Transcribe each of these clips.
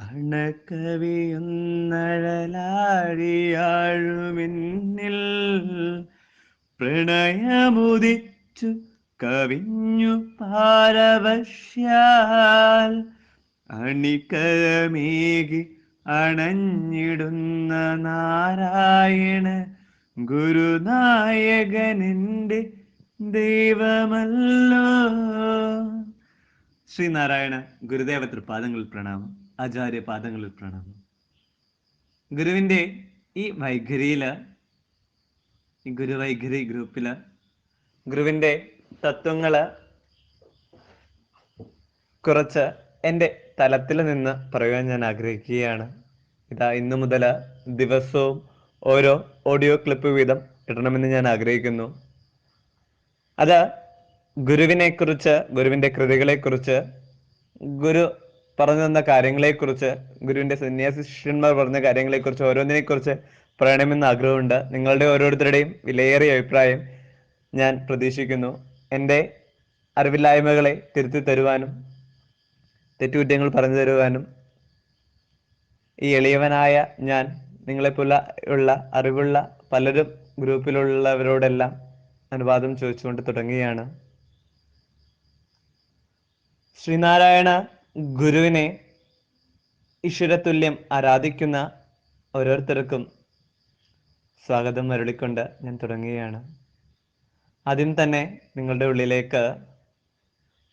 അണക്കവിയുന്നഴലാഴിയാഴുമിന്നിൽ പ്രണയമുദിച്ചു കവിഞ്ഞു പാരവശ്യാൽ അണിക്കരമേകി അണഞ്ഞിടുന്ന നാരായണ ഗുരുനായകനെന്റെ ദൈവമല്ലോ. ശ്രീനാരായണ ഗുരുദേവ തൃപാദങ്ങളിൽ പ്രണാമം. ആചാര്യ പാദങ്ങളിൽ പ്രണാമം. ഗുരുവിന്റെ ഈ വൈഖരിയിൽ ഈ ഗുരുവൈഖരി ഗ്രൂപ്പിൽ ഗുരുവിന്റെ തത്വങ്ങൾ കുറച്ച് എന്റെ തലത്തിൽ നിന്ന് പറയുവാൻ ഞാൻ ആഗ്രഹിക്കുകയാണ്. ഇതാ ഇന്നു മുതൽ ദിവസവും ഓരോ ഓഡിയോ ക്ലിപ്പ് വീതം ഇടണമെന്ന് ഞാൻ ആഗ്രഹിക്കുന്നു. അത് ഗുരുവിനെ കുറിച്ച് ഗുരുവിന്റെ കൃതികളെ കുറിച്ച് ഗുരു പറഞ്ഞു തന്ന കാര്യങ്ങളെ കുറിച്ച് ഗുരുവിന്റെ സന്യാസി ശിഷ്യന്മാർ പറഞ്ഞ കാര്യങ്ങളെ കുറിച്ച് ഓരോന്നിനെ കുറിച്ച് പറയണമെന്ന് ആഗ്രഹമുണ്ട്. നിങ്ങളുടെ ഓരോരുത്തരുടെയും വിലയേറിയ അഭിപ്രായം ഞാൻ പ്രതീക്ഷിക്കുന്നു. എന്റെ അറിവില്ലായ്മകളെ തിരുത്തി തരുവാനും തെറ്റുകുറ്റങ്ങൾ പറഞ്ഞു തരുവാനും ഈ എളിയവനായ ഞാൻ നിങ്ങളെപ്പോലെ ഉള്ള അറിവുള്ള പലരും ഗ്രൂപ്പിലുള്ളവരോടെല്ലാം അനുവാദം ചോദിച്ചുകൊണ്ട് തുടങ്ങുകയാണ്. ശ്രീനാരായണ ഗുരുവിനെ ഈശ്വരതുല്യം ആരാധിക്കുന്ന ഓരോരുത്തർക്കും സ്വാഗതം അരുളിക്കൊണ്ട് ഞാൻ തുടങ്ങുകയാണ്. ആദ്യം തന്നെ നിങ്ങളുടെ ഉള്ളിലേക്ക്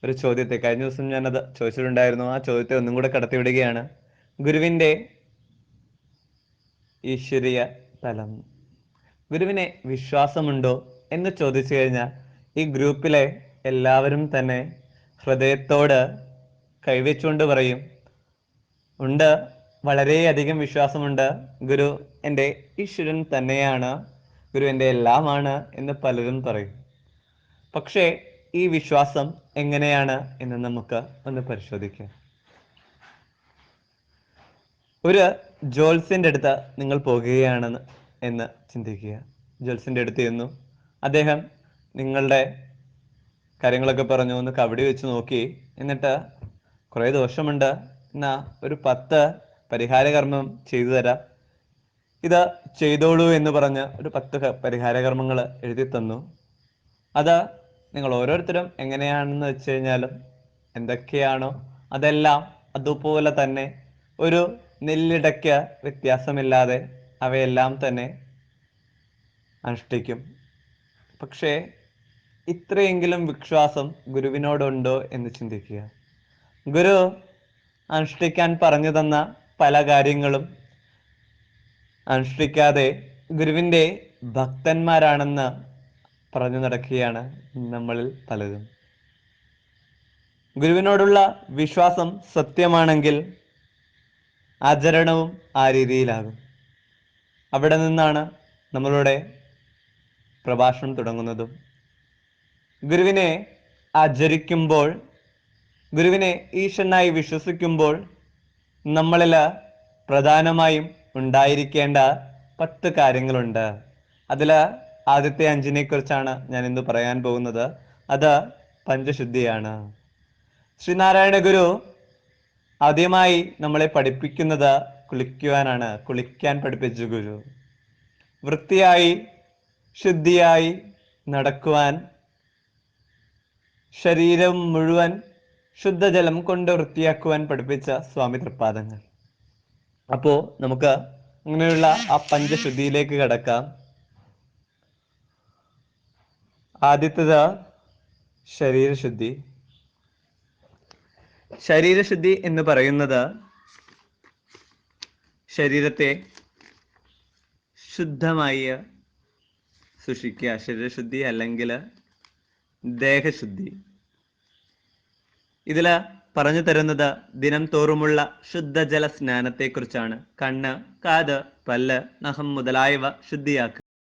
ഒരു ചോദ്യത്തെ കഴിഞ്ഞ ദിവസം ഞാനത് ചോദിച്ചിട്ടുണ്ടായിരുന്നു. ആ ചോദ്യത്തെ ഒന്നും കൂടെ കടത്തിവിടുകയാണ്. ഗുരുവിന്റെ ഈശ്വരീയ തലം. ഗുരുവിനെ വിശ്വാസമുണ്ടോ എന്ന് ചോദിച്ചു കഴിഞ്ഞാൽ ഈ ഗ്രൂപ്പിലെ എല്ലാവരും തന്നെ ഹൃദയത്തോട് കൈവച്ചുകൊണ്ട് പറയും ഉണ്ട് വളരെയധികം വിശ്വാസമുണ്ട്. ഗുരു എന്റെ ഈശ്വരൻ തന്നെയാണ്. ഗുരു എന്റെ എല്ലാമാണ് എന്ന് പലരും പറയും. പക്ഷേ ഈ വിശ്വാസം എങ്ങനെയാണ് എന്ന് നമുക്ക് ഒന്ന് പരിശോധിക്കാം. ഒരു ജോൽസിന്റെ അടുത്ത് നിങ്ങൾ പോകുകയാണെന്ന് എന്ന് ചിന്തിക്കുക. ജോൽസിന്റെ അടുത്ത് ചെന്നു. അദ്ദേഹം നിങ്ങളുടെ കാര്യങ്ങളൊക്കെ പറഞ്ഞു ഒന്ന് കവടി വെച്ച് നോക്കി. എന്നിട്ട് കുറേ ദോഷമുണ്ട്. എന്നാ ഒരു പത്ത് പരിഹാര കർമ്മം ചെയ്തു തരാം. ഇത് ചെയ്തോളൂ എന്ന് പറഞ്ഞ് ഒരു പത്ത് പരിഹാരകർമ്മങ്ങൾ പരിഹാര കർമ്മങ്ങൾ എഴുതി തന്നു. അത് നിങ്ങൾ ഓരോരുത്തരും എങ്ങനെയാണെന്ന് വെച്ച് കഴിഞ്ഞാലും എന്തൊക്കെയാണോ അതെല്ലാം അതുപോലെ തന്നെ ഒരു നെല്ലിടയ്ക്ക് വ്യത്യാസമില്ലാതെ അവയെല്ലാം തന്നെ അനുഷ്ഠിക്കും. പക്ഷേ ഇത്രയെങ്കിലും വിശ്വാസം ഗുരുവിനോടുണ്ടോ എന്ന് ചിന്തിക്കുക. ഗുരു അനുഷ്ഠിക്കാൻ പറഞ്ഞു തന്ന പല കാര്യങ്ങളും അനുഷ്ഠിക്കാതെ ഗുരുവിന്റെ ഭക്തന്മാരാണെന്ന് പറഞ്ഞു നടക്കുകയാണ് നമ്മളിൽ പലരും. ഗുരുവിനോടുള്ള വിശ്വാസം സത്യമാണെങ്കിൽ ആചരണവും ആ രീതിയിലാകും. അവിടെ നിന്നാണ് നമ്മളുടെ പ്രഭാഷണം തുടങ്ങുന്നതും. ഗുരുവിനെ ആചരിക്കുമ്പോൾ ഗുരുവിനെ ഈശനായി വിശ്വസിക്കുമ്പോൾ നമ്മളിൽ പ്രധാനമായും ഉണ്ടായിരിക്കേണ്ട പത്ത് കാര്യങ്ങളുണ്ട്. അതിൽ ആദ്യത്തെ അഞ്ചിനെ കുറിച്ചാണ് ഞാൻ ഇന്ന് പറയാൻ പോകുന്നത്. അത് പഞ്ചശുദ്ധിയാണ്. ശ്രീനാരായണ ഗുരു ആദ്യമായി നമ്മളെ പഠിപ്പിക്കുന്നത് കുളിക്കുവാനാണ്. കുളിക്കാൻ പഠിപ്പിച്ചു ഗുരു. വൃത്തിയായി ശുദ്ധിയായി നടക്കുവാൻ ശരീരം മുഴുവൻ ശുദ്ധജലം കൊണ്ട് വൃത്തിയാക്കുവാൻ പഠിപ്പിച്ച സ്വാമി തൃപ്പാദങ്ങൾ. അപ്പോ നമുക്ക് അങ്ങനെയുള്ള ആ പഞ്ചശുദ്ധിയിലേക്ക് കടക്കാം. ആദ്യത്തേത് ശരീരശുദ്ധി. ശരീരശുദ്ധി എന്ന് പറയുന്നത് ശരീരത്തെ ശുദ്ധമായി സൂക്ഷിക്കുക. ശരീരശുദ്ധി അല്ലെങ്കിൽ ദേഹശുദ്ധി. ഇതിൽ പറഞ്ഞു തരുന്നത് ദിനം തോറുമുള്ള ശുദ്ധജല സ്നാനത്തെക്കുറിച്ചാണ് കണ്ണ് കാത് പല്ല് നഖം മുതലായവ ശുദ്ധിയാക്കുക.